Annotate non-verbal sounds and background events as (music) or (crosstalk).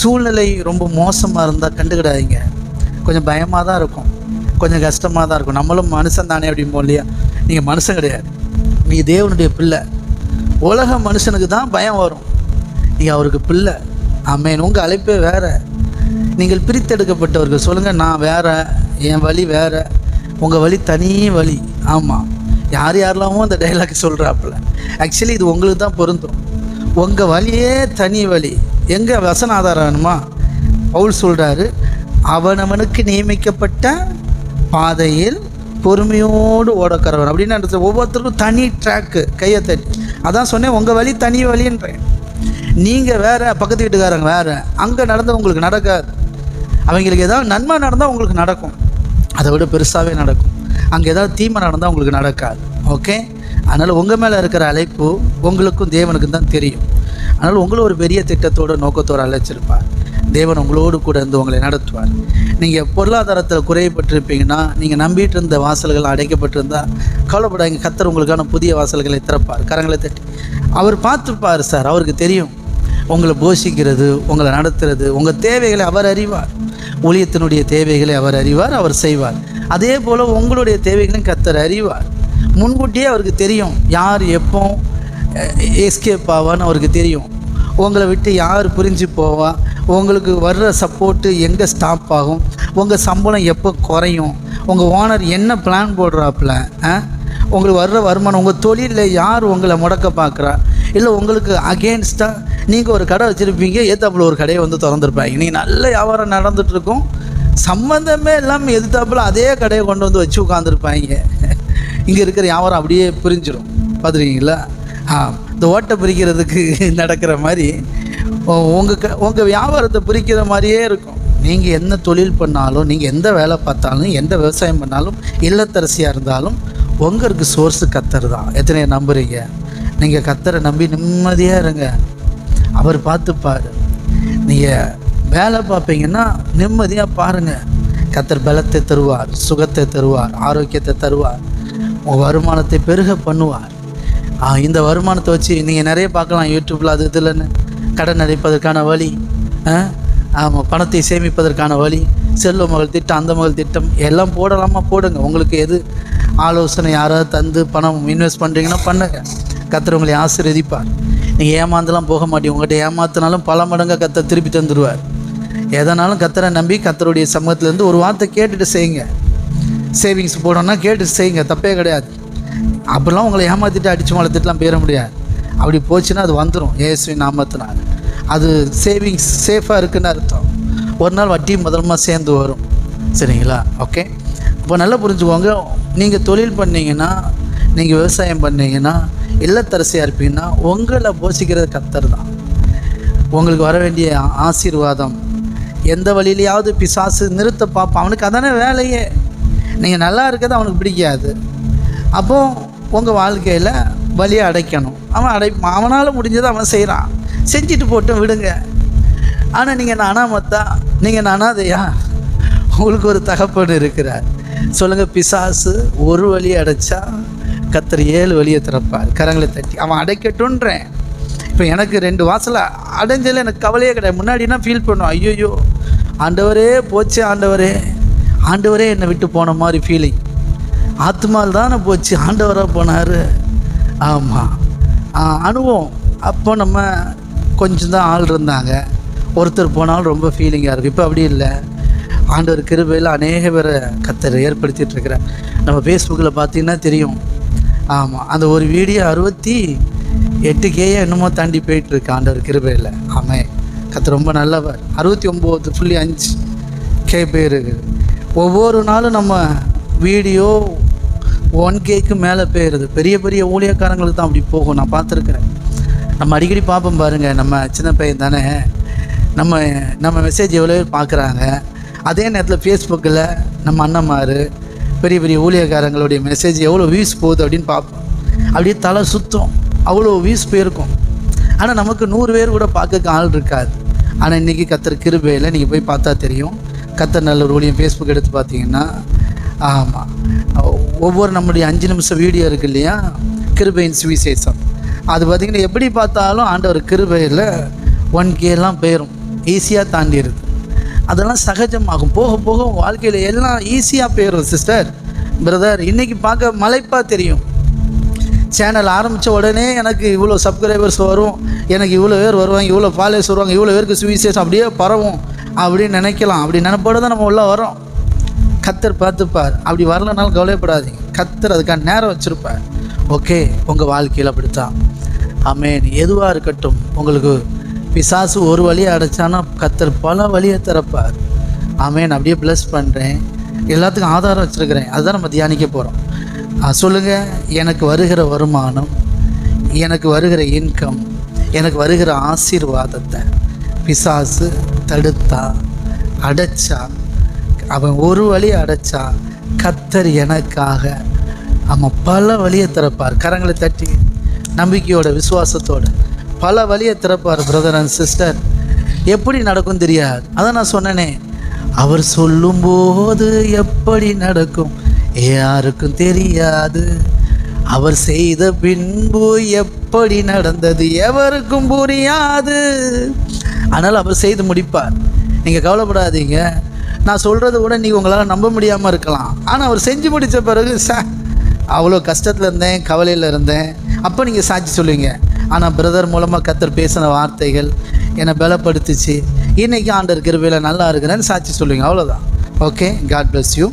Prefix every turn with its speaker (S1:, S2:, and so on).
S1: சூழ்நிலை ரொம்ப மோசமாக இருந்தால் கண்டுக்கிடாதீங்க. கொஞ்சம் பயமாக தான் இருக்கும். கொஞ்சம் கஷ்டமாக தான் இருக்கும். நம்மளும் மனுஷன் தானே அப்படிம்போம் இல்லையா? நீங்கள் மனுஷன் கிடையாது. நீங்கள் தேவனுடைய பிள்ளை. உலக மனுஷனுக்கு தான் பயம் வரும். நீங்கள் அவருக்கு பிள்ளை. ஆமேன். உங்கள் அழைப்பே வேறு. நீங்கள் பிரித்தெடுக்கப்பட்டவர்கள். சொல்லுங்கள் நான் வேற. என் வழி வேறு. உங்கள் வழி தனி வழி. ஆமாம் யார் யாரெல்லாமோ அந்த டைலாக் சொல்கிறாப்புல ஆக்சுவலி இது உங்களுக்கு தான் பொருந்தும். உங்கள் வழியே தனி வழி. எங்கே வசன ஆதாரம் வேணுமா? பவுல் சொல்கிறாரு அவனவனுக்கு நியமிக்கப்பட்ட பாதையில் பொறுமையோடு ஓடக்கிறவன். அப்படின்னு ஒவ்வொருத்தருக்கும் தனி ட்ராக்கு கையை தட்டி. அதான் சொன்னேன் உங்கள் வழி தனி வழின்றேன். நீங்கள் வேறு பக்கத்து வீட்டுக்காரங்க வேறு அங்கே நடந்தால் உங்களுக்கு நடக்காது. அவங்களுக்கு ஏதாவது நன்மை நடந்தால் உங்களுக்கு நடக்கும். அதை விட பெருசாகவே நடக்கும். அங்கே ஏதாவது தீமை நடந்தால் உங்களுக்கு நடக்காது. ஓகே? அதனால் உங்கள் மேலே இருக்கிற அழைப்பு உங்களுக்கும் தேவனுக்கும் தான் தெரியும். அதனால் உங்களை ஒரு பெரிய திட்டத்தோட நோக்கத்தோடு அழைச்சிருப்பார். தேவன் உங்களோடு கூட இருந்து உங்களை நடத்துவார். நீங்கள் பொருளாதாரத்தில் குறையப்பட்டிருப்பீங்கன்னா நீங்கள் நம்பிட்டு இருந்த வாசல்கள் அடைக்கப்பட்டிருந்தா கவலைப்படாங்க கத்தர் உங்களுக்கான புதிய வாசல்களை திறப்பார். கரங்களை தட்டி. அவர் பார்த்துப்பார் சார் அவருக்கு தெரியும். உங்களை போஷிக்கிறது உங்களை நடத்துறது உங்கள் தேவைகளை அவர் அறிவார். ஊழியத்தினுடைய தேவைகளை அவர் அறிவார் அவர் செய்வார். அதே போல் உங்களுடைய தேவைகளையும் கத்தர் அறிவார். முன்கூட்டியே அவருக்கு தெரியும் யார் எப்போ எஸ்கேப் ஆவான்னு அவருக்கு தெரியும். உங்களை விட்டு யார் புரிஞ்சு போவா உங்களுக்கு வர்ற சப்போர்ட்டு எங்கே ஸ்டாப் ஆகும் உங்கள் சம்பளம் எப்போ குறையும் உங்கள் ஓனர் என்ன பிளான் போடுறாப்புல ஆ? உங்களுக்கு வர்ற வருமானம் உங்கள் தொழிலில் யார் உங்களை முடக்க பார்க்குறா இல்லை உங்களுக்கு அகேன்ஸ்டாக நீங்கள் ஒரு கடை வச்சுருப்பீங்க ஏத்தாப்புல ஒரு கடையை வந்து திறந்துருப்பாங்க. நீங்கள் நல்ல வியாபாரம் நடந்துகிட்ருக்கும் சம்மந்தமே இல்லாமல் எதிர்த்தாப்புல அதே கடையை கொண்டு வந்து வச்சு உட்காந்துருப்பாங்க இங்கே இருக்கிற வியாபாரம் அப்படியே பிரிஞ்சிடும் பார்த்துருக்கீங்களா? ஆ இந்த ஓட்டை பிரிக்கிறதுக்கு (laughs) நடக்கிற மாதிரி உங்கள் க உங்கள் வியாபாரத்தை பிரிக்கிற மாதிரியே இருக்கும். நீங்கள் என்ன தொழில் பண்ணாலும் நீங்கள் எந்த வேலை பார்த்தாலும் எந்த விவசாயம் பண்ணாலும் இல்லத்தரசியாக இருந்தாலும் உங்களுக்கு சோர்ஸு கத்தர் தான். எத்தனையை நம்புறீங்க? நீங்கள் கத்தரை நம்பி நிம்மதியாக இருங்க. அவர் பார்த்துப்பார். நீங்கள் வேலை பார்ப்பீங்கன்னா நிம்மதியாக பாருங்கள் கத்தர் பலத்தை தருவார் சுகத்தை தருவார் ஆரோக்கியத்தை தருவார். உங்கள் வருமானத்தை பெருக பண்ணுவார். இந்த வருமானத்தை வச்சு நீங்கள் நிறைய பார்க்கலாம் யூடியூப்பில் அது இதுலன்னு கடன் அடைப்பதற்கான வழி ஆமாம் பணத்தை சேமிப்பதற்கான வழி செல்வ மகள் திட்டம் அந்த மகள் திட்டம் எல்லாம் போடலாமா? போடுங்க. உங்களுக்கு எது ஆலோசனை யாராவது தந்து பணம் இன்வெஸ்ட் பண்ணுறீங்கன்னா பண்ணுங்க. கத்தர் உங்களை ஆசீர்வதிப்பார். நீங்கள் ஏமாந்துலாம் போக மாட்டீங்க. உங்கள்கிட்ட ஏமாத்தினாலும் பல மடங்கு கத்தர் திருப்பி தந்துடுவார் எதனாலும் கத்தரை நம்பி கத்தருடைய சமூகத்திலேருந்து ஒரு வார்த்தை கேட்டுட்டு செய்யுங்க. சேவிங்ஸ் போடணும்னா கேட்டு செய்யுங்க தப்பே கிடையாது. அப்படிலாம் உங்களை ஏமாற்றிட்டு அடித்து வளர்த்துட்டுலாம் போயிட முடியாது. அப்படி போச்சுன்னா அது வந்துடும் ஏசுவின் நாமத்தினால். அது சேவிங்ஸ் சேஃபாக இருக்குன்னு அர்த்தம். ஒரு நாள் வட்டி முதல்மா சேர்ந்து வரும். சரிங்களா? ஓகே இப்போ நல்லா புரிஞ்சுக்கோங்க நீங்கள் தொழில் பண்ணிங்கன்னா நீங்கள் விவசாயம் பண்ணிங்கன்னா இல்லத்தரசியாக இருப்பீங்கன்னா உங்களை போஷிக்கிறது கத்தர் தான். உங்களுக்கு வர வேண்டிய ஆசீர்வாதம். எந்த வழியிலையாவது பிசாசு நிறுத்த பார்ப்பான் அவனுக்கு அதானே வேலையே. நீங்கள் நல்லா இருக்கிறது அவனுக்கு பிடிக்காது. அப்போது உங்கள் வாழ்க்கையில் வழியை அடைக்கணும். அவன் அடை அவனால் முடிஞ்சதை அவன் செய்கிறான் செஞ்சுட்டு போட்டு விடுங்க. ஆனால் நீங்கள் நானா நானாமத்தா நீங்கள் நானாதையா? உங்களுக்கு ஒரு தகப்பன் இருக்கிறார். சொல்லுங்கள் பிசாசு ஒரு வழி அடைச்சா கத்தர் ஏழு வழியை திறப்பார். கரங்களை தட்டி அவன் அடைக்கட்டுன்றேன் இப்போ எனக்கு ரெண்டு வாசலை அடைஞ்சதில் எனக்கு கவலையே கிடையாது. முன்னாடினா ஃபீல் பண்ணும் ஐயோயோ ஆண்டவரே போச்சு ஆண்டவரே. ஆண்டவரே என்னை விட்டு போன மாதிரி ஃபீலிங் ஆத்மால் தானே போச்சு ஆண்டவராக போனார். ஆமாம் அனுபவம். அப்போ நம்ம கொஞ்சம் தான் ஆள் இருந்தாங்க. ஒருத்தர் போனாலும் ரொம்ப ஃபீலிங்காக இருக்கும். இப்போ அப்படி இல்லை. ஆண்டவர் கிருபையில் அநேக பேரை கத்தர் ஏற்படுத்திட்டுருக்கிறார். நம்ம ஃபேஸ்புக்கில் பார்த்தீங்கன்னா தெரியும். ஆமாம் அந்த ஒரு வீடியோ அறுபத்தி எட்டு கேயே என்னமோ தாண்டி போயிட்டுருக்கு ஆண்டவர் கிருபையில். ஆமாம் கத்தர் ரொம்ப நல்லவர். அறுபத்தி ஒம்பது புள்ளி அஞ்சு கே பேர் ஒவ்வொரு நாளும் நம்ம வீடியோ ஒன் கேக்கு மேலே போயிடுது பெரிய பெரிய ஊழியக்காரங்களுக்கு தான் அப்படி போகும். நான் பார்த்துருக்குறேன். நம்ம அடிக்கடி பார்ப்போம் பாருங்கள் நம்ம சின்ன பையன் தானே. நம்ம நம்ம மெசேஜ் எவ்வளோ பேர் பார்க்குறாங்க. அதே நேரத்தில் ஃபேஸ்புக்கில் நம்ம அண்ணன்மார் பெரிய பெரிய ஊழியக்காரங்களுடைய மெசேஜ் எவ்வளோ வியூஸ் போகுது அப்படின்னு பார்ப்போம். அப்படியே தலை சுத்தம். அவ்வளோ வியூஸ் போயிருக்கும். ஆனால் நமக்கு நூறு பேர் கூட பார்க்க ஆள் இருக்காது. ஆனால் இன்றைக்கி கத்துற கிருபையில் நீங்கள் போய் பார்த்தா தெரியும். கத்தர் நல்ல ஒரு ஊழியம் ஃபேஸ்புக் எடுத்து பார்த்தீங்கன்னா ஆமாம் ஒவ்வொரு நம்முடைய அஞ்சு நிமிஷம் வீடியோ இருக்கு இல்லையா? கிருபையின் சுவிசேஷம். அது பார்த்திங்கன்னா எப்படி பார்த்தாலும் ஆண்டவர் கிருபையில் ஒன் கேலாம் போயிடும் ஈஸியாக தாண்டிடுது. அதெல்லாம் சகஜமாகும். போக போக வாழ்க்கையில் எல்லாம் ஈஸியாக போயிடும் சிஸ்டர் பிரதர் இன்றைக்கி பார்க்க மலைப்பாக தெரியும். சேனல் ஆரம்பித்த உடனே எனக்கு இவ்வளோ சப்ஸ்கிரைபர்ஸ் வரும். எனக்கு இவ்வளோ பேர் வருவாங்க இவ்வளோ ஃபாலோவர்ஸ் வருவாங்க இவ்வளோ பேருக்கு சுவிசேஷம் அப்படியே பரவும். அப்படின்னு நினைக்கலாம். அப்படி நினைப்போடு தான் நம்ம உள்ளே வரோம் கத்தர் பார்த்துப்பார். அப்படி வரலனாலும் கவலைப்படாதீங்க. கத்தர் அதுக்கான நேரம் வச்சுருப்பார். ஓகே உங்கள் வாழ்க்கையில் அப்படித்தான். அமேன் எதுவாக இருக்கட்டும் உங்களுக்கு பிசாசு ஒரு வழியை அடைச்சானா கத்தர் பல வழியை திறப்பார். அமேன் அப்படியே ப்ளஸ் பண்ணுறேன் எல்லாத்துக்கும் ஆதாரம் வச்சுருக்கிறேன். அதுதான் நம்ம தியானிக்க போகிறோம் சொல்லுங்கள் எனக்கு வருகிற வருமானம் எனக்கு வருகிற இன்கம் எனக்கு வருகிற ஆசீர்வாதத்தை. பிசாசு தடுத்தா அடைச்சா அவன் ஒரு வழி அடைச்சா கத்தர் எனக்காக அவன் பல வழியை திறப்பார். கரங்களை தட்டி நம்பிக்கையோட விசுவாசத்தோட பல வழியை திறப்பார் பிரதர் அண்ட் சிஸ்டர் எப்படி நடக்கும் தெரியாது. அதான் நான் சொன்னேனே அவர் சொல்லும்போது எப்படி நடக்கும்? யாருக்கும் தெரியாது. அவர் செய்த பின்பு எப்படி நடந்தது? எவருக்கும் புரியாது. ஆனால் அவர் செய்து முடிப்பார். நீங்கள் கவலைப்படாதீங்க. நான் சொல்கிறத கூட நீங்கள் உங்களால் நம்ப முடியாமல் இருக்கலாம். ஆனால் அவர் செஞ்சு முடித்த பிறகு ச அவ்வளோ கஷ்டத்தில் இருந்தேன் கவலையில் இருந்தேன். அப்போ நீங்கள் சாட்சி சொல்லுவீங்க. ஆனால் பிரதர் மூலமாக கத்தர் பேசின வார்த்தைகள் என்னை பலப்படுத்துச்சு. இன்றைக்கி ஆண்டர் கிருபையில் நல்லா இருக்கிறேன்னு சாட்சி சொல்லுவீங்க. அவ்வளோதான் ஓகே காட் பிளஸ் யூ